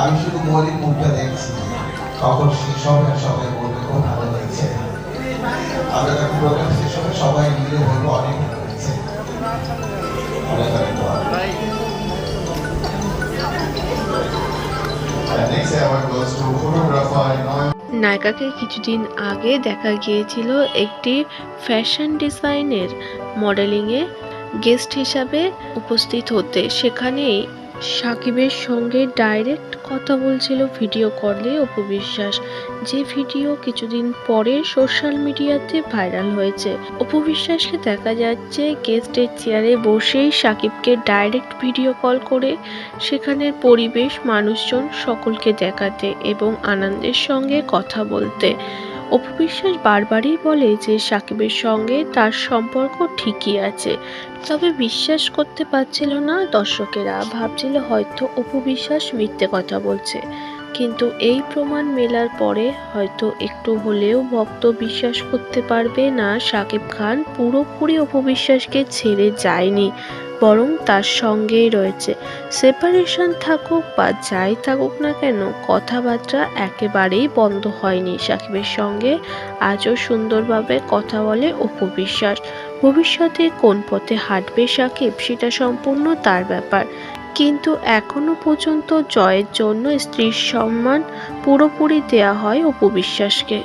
আমি শুধু মুখটা দেখছি। তখন সবাই বলবে, খুব ভালো হয়েছে। আমরা প্রোগ্রাম শেষ হবে সবাই মিলে বলব অনেক ভালো হয়েছে। নায়িকাকে কিছুদিন আগে দেখা গিয়েছিল একটি ফ্যাশন ডিজাইনের মডেলিংয়ে গেস্ট হিসাবে উপস্থিত হতে। সেখানেই সাকিবের সঙ্গে ডাইরেক্ট কথা বলছিল ভিডিও কলে অপু বিশ্বাস, যে ভিডিও কিছুদিন পরে সোশ্যাল মিডিয়াতে ভাইরাল হয়েছে। অপু বিশ্বাসকে দেখা যাচ্ছে গেস্টের চেয়ারে বসেই সাকিবকে ডাইরেক্ট ভিডিও কল করে সেখানের পরিবেশ, মানুষজন সকলকে দেখাতে এবং আনন্দের সঙ্গে কথা বলতে। অপু বিশ্বাস বারবারই বলে যে সাকিবের সঙ্গে তার সম্পর্ক ঠিকই আছে, তবে বিশ্বাস করতে পারছিল না দর্শকেরা। ভাবছিল হয়তো অপু বিশ্বাস মিথ্যে কথা বলছে। কিন্তু এই প্রমাণ মেলার পরে হয়তো একটু হলেও ভক্ত বিশ্বাস করতে পারবে না সাকিব খান পুরোপুরি অপু বিশ্বাসকে ছেড়ে যায়নি, বরং তার সঙ্গেই রয়েছে। সেপারেশন থাকুক বা যাই থাকুক না কেন, কথাবার্তা একেবারেই বন্ধ হয়নি সাকিবের সঙ্গে। আজও সুন্দরভাবে কথা বলে অপবিশ্বাস। ভবিষ্যতে কোন পথে হাঁটবে সাকিব সেটা সম্পূর্ণ তার ব্যাপার। কিন্তু এখনও পর্যন্ত জয়ের জন্য স্ত্রীর সম্মান পুরোপুরি দেয়া হয় অপু বিশ্বাসকে।